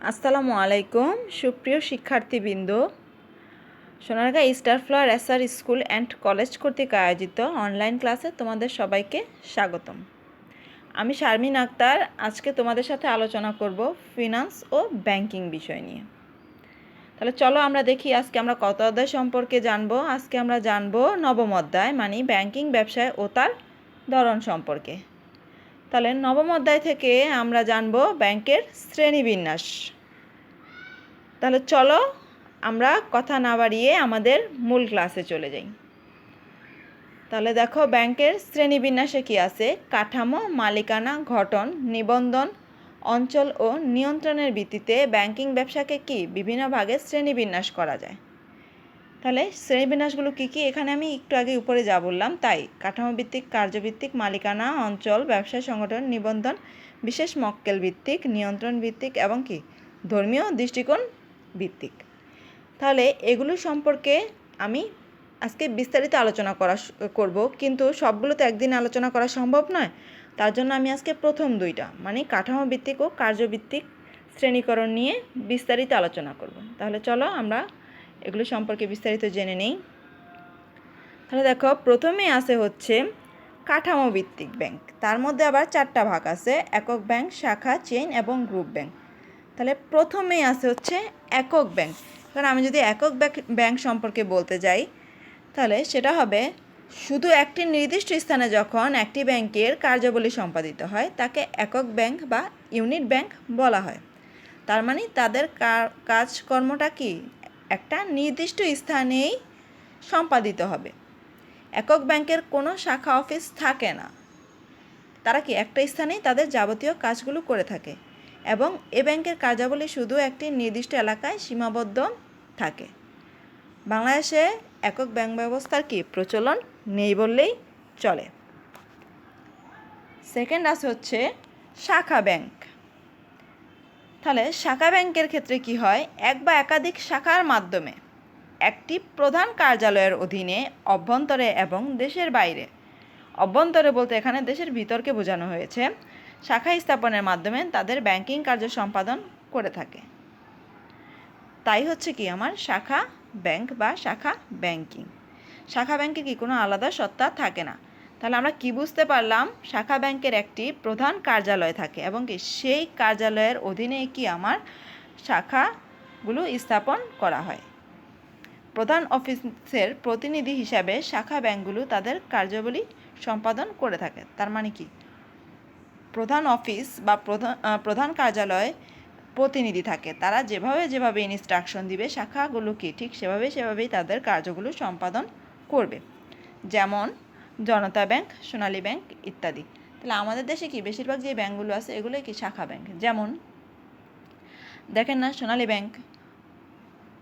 আসসালামু আলাইকুম, সুপ্রিয় শিক্ষার্থীবৃন্দ। Sonargaon star flower SR school and college কর্তৃক আয়োজিত অনলাইন ক্লাসে তোমাদের সবাইকে স্বাগতম। আমি শারমিন আক্তার, আজকে তোমাদের সাথে আলোচনা করব ফিনান্স ও ব্যাংকিং বিষয় নিয়ে। তাহলে চলো আমরা দেখি আজকে আমরা কত অধ্যায় সম্পর্কে জানব। আজকে আমরা জানব নবম অধ্যায় মানে ব্যাংকিং, ব্যবসায় ও তার ধরন সম্পর্কে। তাহলে নবম অধ্যায় থেকে আমরা জানব ব্যাংকের শ্রেণীবিন্যাস। তাহলে চলো আমরা কথা না বাড়িয়ে আমাদের মূল ক্লাসে চলে যাই। তাহলে দেখো ব্যাংকের শ্রেণীবিন্যাসে কি আছে? কাঠামো, মালিকানা, ঘটন, নিবন্ধন, অঞ্চল ও নিয়ন্ত্রণের ভিত্তিতে ব্যাংকিং ব্যবসাকে কি বিভিন্ন ভাগে শ্রেণীবিন্যাস করা যায়? তাহলে শ্রেণীবিন্যাসগুলো কী কী? এখানে আমি একটু আগে উপরে যা বললাম, তাই। কাঠামো ভিত্তিক কার্যভিত্তিক, মালিকানা, অঞ্চল, ব্যবসায় সংগঠন, নিবন্ধন, বিশেষ মক্কেল ভিত্তিক, নিয়ন্ত্রণ ভিত্তিক এবং কি? ধর্মীয় দৃষ্টিকোণ ভিত্তিক। তাহলে এগুলো সম্পর্কে আমি আজকে বিস্তারিত আলোচনা করা করব, কিন্তু সবগুলো তো একদিন আলোচনা করা সম্ভব নয়। তার জন্য আমি আজকে প্রথম দুইটা মানে কাঠামো ভিত্তিক ও কার্যভিত্তিক শ্রেণীকরণ নিয়ে বিস্তারিত আলোচনা করব। তাহলে চলো আমরা এগুলো সম্পর্কে বিস্তারিত জেনে নেই। তাহলে দেখো, প্রথমে আছে হচ্ছে কাঠামো ভিত্তিক ব্যাংক। তার মধ্যে আবার চারটা ভাগ আছে, একক ব্যাংক, শাখা, চেইন এবং গ্রুপ ব্যাংক। তাহলে প্রথমেই আছে হচ্ছে একক ব্যাংক। কারণ আমি যদি একক ব্যাংক সম্পর্কে বলতে যাই, তাহলে সেটা হবে শুধু একটি নির্দিষ্ট স্থানে যখন একটি ব্যাংকের কার্যাবলী সম্পাদিত হয়, তাকে একক ব্যাংক বা ইউনিট ব্যাংক বলা হয়। তার মানে তাদের কাজকর্মটা কি? একটা নির্দিষ্ট স্থানেই সম্পাদিত হবে। একক ব্যাংকের কোনো শাখা অফিস থাকে না। তারা কি একটা স্থানেই তাদের যাবতীয় কাজগুলো করে থাকে এবং এ ব্যাংকের কার্যাবলী শুধু একটি নির্দিষ্ট এলাকায় সীমাবদ্ধ থাকে? বাংলাদেশে একক ব্যাংক ব্যবস্থার কি প্রচলন নেই বললেই চলে। সেকেন্ড আছে হচ্ছে শাখা ব্যাংক। তাহলে শাখা ব্যাংকের ক্ষেত্রে কি হয়? এক বা একাধিক শাখার মাধ্যমে। একটি প্রধান কার্যালয়ের অধীনে, অভ্যন্তরে এবং দেশের বাইরে। অভ্যন্তরে বলতে এখানে দেশের ভিতরকে বোঝানো হয়েছে। শাখা স্থাপনের মাধ্যমে তাদের ব্যাংকিং কার্য সম্পাদন করে থাকে। তাই হচ্ছে কি আমার? শাখা ব্যাংক বা শাখা ব্যাংকিং। শাখা ব্যাংকে কি কোনো আলাদা সত্তা থাকে না। তাহলে আমরা কি বুঝতে পারলাম? শাখা ব্যাংকের একটি প্রধান কার্যালয় থাকে এবং কি সেই কার্যালয়ের অধীনে কি আমার শাখাগুলো স্থাপন করা হয়। প্রধান অফিসের প্রতিনিধি হিসাবে শাখা ব্যাংকগুলো তাদের কার্যাবলী সম্পাদন করে থাকে। তার মানে কি? প্রধান অফিস বা প্রধান প্রধান কার্যালয় প্রতিনিধি থাকে। তারা যেভাবে যেভাবে ইনস্ট্রাকশন দিবে, শাখাগুলো কি ঠিক সেভাবে সেভাবেই তাদের কার্যগুলো সম্পাদন করবে। যেমন জনতা ব্যাংক, সোনালী ব্যাংক ইত্যাদি। তাহলে আমাদের দেশে কি বেশিরভাগ যে ব্যাংকগুলো আছে, এগুলোই কি শাখা ব্যাংক? যেমন, দেখেন না, সোনালী ব্যাংক,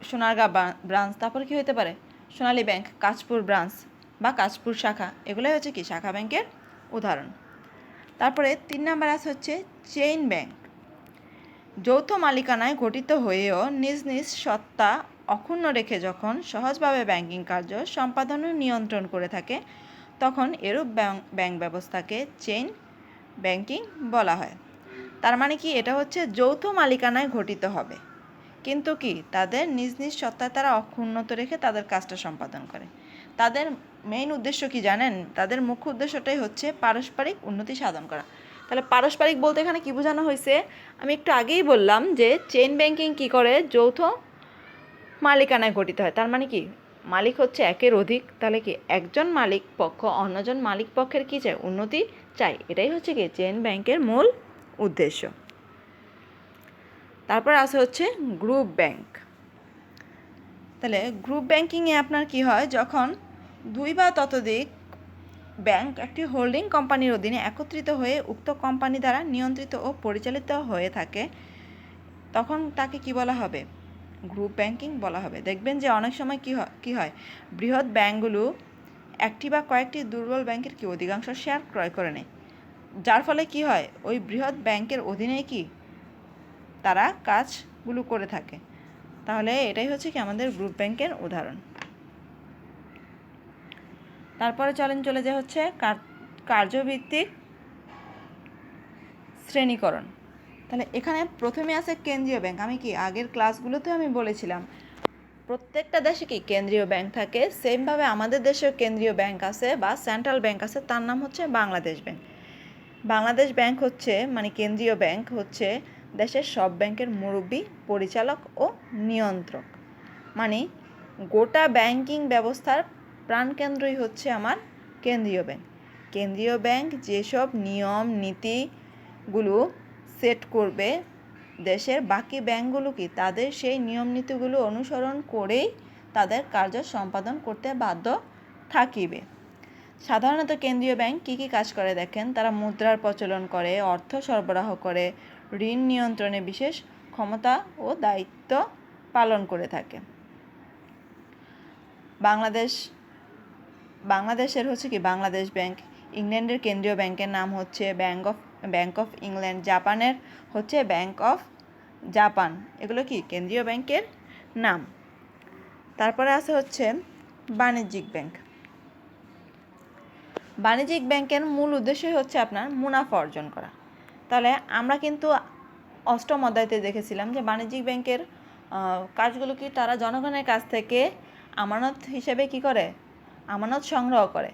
সোনারগাঁ ব্রাঞ্চ, তারপর কি হতে পারে? সোনালী ব্যাংক, কাঁচপুর ব্রাঞ্চ বা কাঁচপুর শাখা, এগুলোই হচ্ছে কি শাখা ব্যাংকের উদাহরণ। তারপরে তিন নাম্বার আছে হচ্ছে চেইন ব্যাংক। যৌথ মালিকানায় গঠিত হয়েও নিজ নিজ সত্তা অক্ষুণ্ণ রেখে যখন সহজভাবে ব্যাংকিং কার্য সম্পাদন নিয়ন্ত্রণ করে থাকে তখন এরূপ ব্যাংক ব্যবস্থাকে চেইন ব্যাংকিং বলা হয়। তার মানে কি? এটা হচ্ছে যৌথ মালিকানায় ঘটিত হবে। কিন্তু কি? তাদের নিজ নিজ সত্তা তারা অক্ষুণ্ণত রেখে তাদের কাজটা সম্পাদন করে। তাদের মেইন উদ্দেশ্য কি জানেন? তাদের মুখ্য উদ্দেশ্যটাই হচ্ছে পারস্পরিক উন্নতি সাধন করা। তাহলে পারস্পরিক বলতে এখানে কী বোঝানো হয়েছে? আমি একটু আগেই বললাম যে চেইন ব্যাংকিং কি করে? যৌথ মালিকানায় ঘটিত হয়। তার মানে কি? মালিক হচ্ছে একের অধিক, তাহলে কি একজন মালিক পক্ষ অন্যজন মালিক পক্ষের কী চায়? উন্নতি চাই এটাই হচ্ছে কি চেন ব্যাংকের মূল উদ্দেশ্য। তারপর আছে হচ্ছে গ্রুপ ব্যাংক। তাহলে গ্রুপ ব্যাংকিংয়ে আপনার কি হয়? যখন দুই বা ততোধিক ব্যাংক একটি হোল্ডিং কোম্পানির অধীনে একত্রিত হয়ে উক্ত কোম্পানি দ্বারা নিয়ন্ত্রিত ও পরিচালিত হয়ে থাকে, তখন তাকে কি বলা হবে? গ্রুপ ব্যাংকিং বলা হবে। দেখবেন যে অনেক সময় কী হয় কী হয়? বৃহৎ ব্যাংকগুলো একটি বা কয়েকটি দুর্বল ব্যাংকের কি অধিকাংশ শেয়ার ক্রয় করে নেয়। যার ফলে কি হয়? ওই বৃহৎ ব্যাংকের অধীনে কি? তারা কাজগুলো করে থাকে। তাহলে এটাই হচ্ছে কি আমাদের গ্রুপ ব্যাংকের উদাহরণ। তারপরে চলেন, চলে যায় হচ্ছে কার্যভিত্তিক শ্রেণীকরণ। তাহলে এখানে প্রথমে আছে কেন্দ্রীয় ব্যাংক। আমি কি আগের ক্লাসগুলোতে আমি বলেছিলাম? প্রত্যেকটা দেশে কি কেন্দ্রীয় ব্যাংক থাকে? সেমভাবে আমাদের দেশেও কেন্দ্রীয় ব্যাংক আছে বা সেন্ট্রাল ব্যাংক আছে, তার নাম হচ্ছে বাংলাদেশ ব্যাংক। বাংলাদেশ ব্যাংক হচ্ছে মানে কেন্দ্রীয় ব্যাংক হচ্ছে দেশের সব ব্যাংকের মুরব্বী, পরিচালক ও নিয়ন্ত্রক। মানে গোটা ব্যাংকিং ব্যবস্থার প্রাণকেন্দ্রই হচ্ছে আমার কেন্দ্রীয় ব্যাংক। কেন্দ্রীয় ব্যাংক যেসব নিয়ম, নীতিগুলো সেট করবে দেশের বাকি ব্যাংকগুলো কি? তাদের সেই নিয়ম নীতিগুলো অনুসরণ করেই তাদের কার্য সম্পাদন করতে বাধ্য থাকিবে। সাধারণত কেন্দ্রীয় ব্যাংক কী কী কাজ করে দেখেন? তারা মুদ্রার প্রচলন করে, অর্থ সরবরাহ করে, ঋণ নিয়ন্ত্রণে বিশেষ ক্ষমতা ও দায়িত্ব পালন করে থাকে। বাংলাদেশ, বাংলাদেশের হচ্ছে কি? বাংলাদেশ ব্যাংক। ইংল্যান্ডের কেন্দ্রীয় ব্যাংকের নাম হচ্ছে bank of bank of England জাপানের হচ্ছে ব্যাংক অফ জাপান এগুলো কি? কেন্দ্রীয় ব্যাংকের নাম। তারপরে আছে হচ্ছে বাণিজ্যিক ব্যাংক। বাণিজ্যিক ব্যাংকের মূল উদ্দেশ্যই হচ্ছে আপনার মুনাফা অর্জন করা। তাহলে আমরা কিন্তু অষ্টম অধ্যায়তে দেখেছিলাম যে বাণিজ্যিক ব্যাংকের কাজগুলো কি তারা জনগণের কাছ থেকে আমানত হিসেবে কি করে? আমানত সংগ্রহ করে।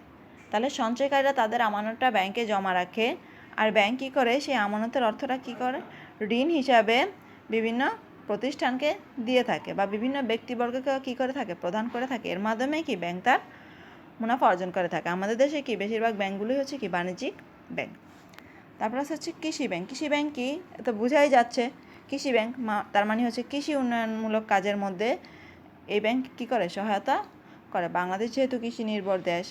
তাহলে সঞ্চয়কারীরা তাদের আমানতটা ব্যাংকে জমা রাখে। আর ব্যাংক কী করে? সেই আমানতের অর্থটা কী করে? ঋণ হিসাবে বিভিন্ন প্রতিষ্ঠানকে দিয়ে থাকে বা বিভিন্ন ব্যক্তিবর্গকে কী করে থাকে? প্রদান করে থাকে। এর মাধ্যমে কি ব্যাংক তার মুনাফা অর্জন করে থাকে? আমাদের দেশে কি বেশিরভাগ ব্যাংকগুলোই হচ্ছে কি বাণিজ্যিক ব্যাংক। তারপর আছে হচ্ছে কৃষি ব্যাংক। কৃষি ব্যাংক কি? তো বোঝাই যাচ্ছে। কৃষি ব্যাংক তার মানে হচ্ছে কৃষি উন্নয়নমূলক কাজের মধ্যে এই ব্যাংক কি করে? সহায়তা করে। বাংলাদেশ যেহেতু কৃষি নির্ভর দেশ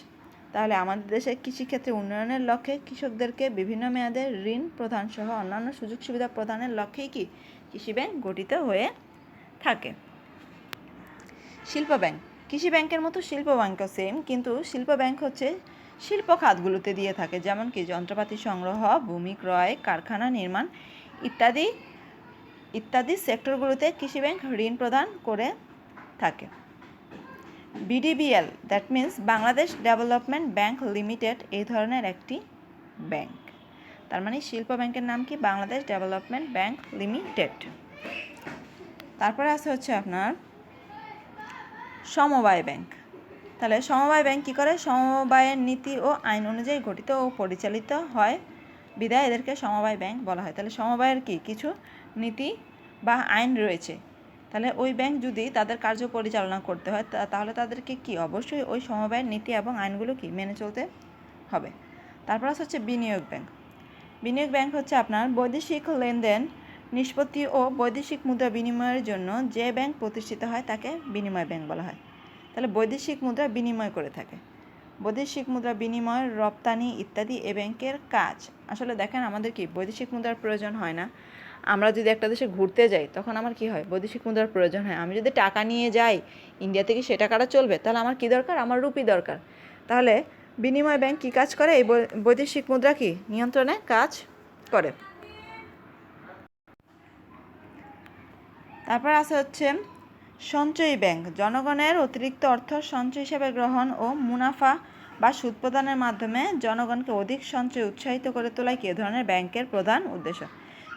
তাহলে আমাদের দেশে কৃষিক্ষেত্রে উন্নয়নের লক্ষ্যে কৃষকদেরকে বিভিন্ন মেয়াদে ঋণ প্রদান সহ অন্যান্য সুযোগ সুবিধা প্রদানের লক্ষ্যেই কি কৃষি ব্যাংক গঠিত হয়ে থাকে? শিল্প ব্যাংক। কৃষি ব্যাংকের মতো শিল্প ব্যাংকও সেম কিন্তু শিল্প ব্যাংক হচ্ছে শিল্প খাতগুলোতে দিয়ে থাকে, যেমন কি যন্ত্রপাতি সংগ্রহ, ভূমি ক্রয়, কারখানা নির্মাণ ইত্যাদি ইত্যাদি সেক্টরগুলোতে কৃষি ব্যাংক ঋণ প্রদান করে থাকে। BDBL that means Bangladesh development bank limited এই ধরনের একটি ব্যাংক তার মানে শিল্প ব্যাংকের নাম কি? বাংলাদেশ ডেভেলপমেন্ট ব্যাংক লিমিটেড তারপরে আছে হচ্ছে আপনার সমবায় ব্যাংক। তাহলে সমবায় ব্যাংক কী করে? সমবায়ের নীতি ও আইন অনুযায়ী গঠিত ও পরিচালিত হয়। বিদায় এদেরকে সমবায় ব্যাংক বলা হয়। তাহলে সমবায়ের কি? কিছু নীতি বা আইন রয়েছে। তাহলে ওই ব্যাংক যদি তাদের কার্য পরিচালনা করতে হয় তাহলে তাদেরকে কি? অবশ্যই ওই সমবায়ের নীতি এবং আইনগুলো কি? মেনে চলতে হবে। তারপর আছে হচ্ছে বিনিয়োগ ব্যাংক বিনিয়োগ ব্যাংক হচ্ছে আপনার বৈদেশিক লেনদেন নিষ্পত্তি ও বৈদেশিক মুদ্রা বিনিময়ের জন্য যে ব্যাংক প্রতিষ্ঠিত হয় তাকে বিনিময় ব্যাংক বলা হয়। তাহলে বৈদেশিক মুদ্রা বিনিময় করে থাকে। বৈদেশিক মুদ্রা বিনিময়, রপ্তানি ইত্যাদি এ ব্যাংকের কাজ। আসলে দেখেন আমাদের কি? বৈদেশিক মুদ্রার প্রয়োজন হয় না। আমরা যদি একটা দেশে ঘুরতে যাই, তখন আমার কি হয়? বৈদেশিক মুদ্রার প্রয়োজন হয়। আমি যদি টাকা নিয়ে যাই ইন্ডিয়া থেকে সে টাকাটা চলবে, তাহলে আমার কি দরকার? আমার রুপি দরকার। তাহলে বিনিময় ব্যাংক কী কাজ করে? এই বৈদেশিক মুদ্রা কি? নিয়ন্ত্রণে কাজ করে। তারপর আছে হচ্ছে সঞ্চয়ী ব্যাংক। জনগণের অতিরিক্ত অর্থ সঞ্চয় হিসেবে গ্রহণ ও মুনাফা বা সুদ প্রদানের মাধ্যমে জনগণকে অধিক সঞ্চয় উৎসাহিত করে তোলাই কি ধরনের ব্যাংকের প্রধান উদ্দেশ্য?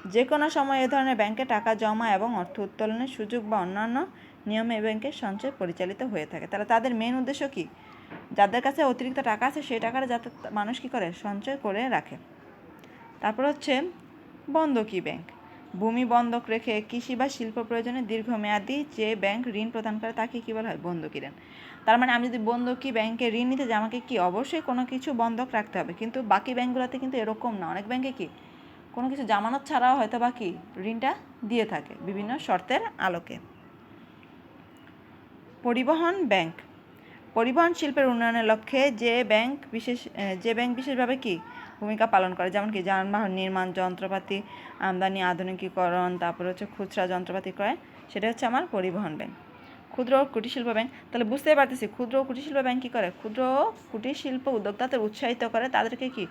যে কোনো সময় এ ধরনের ব্যাংকে টাকা জমা এবং অর্থ উত্তোলনের সুযোগ বা অন্যান্য নিয়মে ব্যাংকের সঞ্চয় পরিচালিত হয়ে থাকে। তাহলে তাদের মেন উদ্দেশ্য কি? যাদের কাছে অতিরিক্ত টাকা আছে সেই টাকাটা যাতে মানুষ কী করে? সঞ্চয় করে রাখে। তারপর হচ্ছে বন্ধকি ব্যাংক। ভূমি বন্ধক রেখে কৃষি বা শিল্প প্রয়োজনে দীর্ঘমেয়াদী যে ব্যাংক ঋণ প্রদান করে তাকে কী বলা হয়? বন্ধকি ঋণ। তার মানে আমি যদি বন্ধকি ব্যাংকে ঋণ নিতে যাই, আমাকে কি অবশ্যই কোনো কিছু বন্ধক রাখতে হবে? কিন্তু বাকি ব্যাংকগুলোতে কিন্তু এরকম না। অনেক ব্যাংকে কি কোনো কিছু জামানত ছাড়াও হয়তো বা কি ঋণটা দিয়ে থাকে বিভিন্ন শর্তের আলোকে। পরিবহন ব্যাংক। পরিবহন শিল্পের উন্নয়নের লক্ষ্যে যে ব্যাংক বিশেষ যে ব্যাংক বিশেষভাবে কি ভূমিকা পালন করে, যেমন কি যানবাহন নির্মাণ, যন্ত্রপাতি, আমদানি, আধুনিকীকরণ, তারপর হচ্ছে খুচরা যন্ত্রপাতি ক্রয় সেটা হচ্ছে আমার পরিবহন ব্যাংক। ক্ষুদ্র ও কুটির শিল্প ব্যাংক, তাহলে বুঝতেই পারতেছি, ক্ষুদ্র ও কুটির শিল্প ব্যাংক কী করে? ক্ষুদ্র ও কুটির শিল্প উদ্যোক্তাদের উৎসাহিত করে, তাদেরকে কি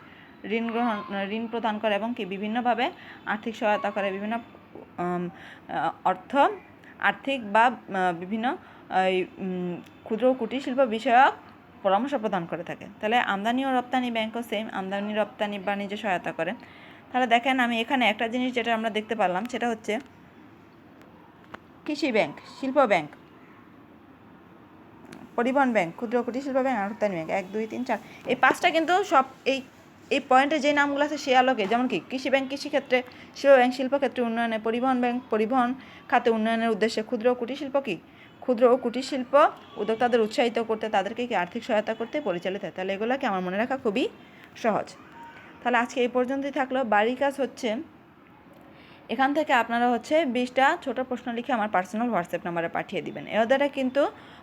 ঋণ গ্রহণ, ঋণ প্রদান করে এবং কি বিভিন্নভাবে আর্থিক সহায়তা করে, বিভিন্ন অর্থ, আর্থিক বা বিভিন্ন ক্ষুদ্র কুটির শিল্প বিষয়ক পরামর্শ প্রদান করে থাকে। তাহলে আমদানি ও রপ্তানি ব্যাংকও সেম আমদানি, রপ্তানি, বাণিজ্য সহায়তা করে। তাহলে দেখেন আমি এখানে একটা জিনিস যেটা আমরা দেখতে পারলাম, সেটা হচ্ছে কৃষি ব্যাংক শিল্প ব্যাংক পরিবহন ব্যাংক ক্ষুদ্র কুটির শিল্প ব্যাংক আর রপ্তানি ব্যাংক এক, দুই, তিন, চার। এই পাঁচটা কিন্তু সব, এই এই পয়েন্টে যে নামগুলো আছে সে আলোকে, যেমন কি, কৃষি ব্যাংক কৃষিক্ষেত্রে শিল্প ব্যাংক শিল্পক্ষেত্রে উন্নয়নে, পরিবহন ব্যাংক, পরিবহন খাতে উন্নয়নের উদ্দেশ্যে ক্ষুদ্র ও কুটির শিল্প কি? ক্ষুদ্র ও কুটির শিল্প উদ্যোক্তাদের উৎসাহিত করতে, তাদেরকে কি আর্থিক সহায়তা করতে পরিচালিত হয়? তাহলে এগুলোকে আমার মনে রাখা খুবই সহজ। তাহলে আজকে এই পর্যন্তই থাকল। বাড়ির কাজ হচ্ছে, এখান থেকে আপনারা হচ্ছে বিশটা ছোট প্রশ্ন লিখে আমার পার্সোনাল হোয়াটসঅ্যাপ নাম্বারে পাঠিয়ে দিবেন। এর দ্বারা কিন্তু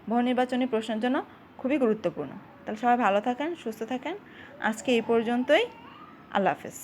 বহু নির্বাচনী প্রশ্নের জন্য খুবই গুরুত্বপূর্ণ। তাহলে সবাই ভালো থাকেন সুস্থ থাকেন। আজকে এই পর্যন্তই। আল্লাহ হাফেজ।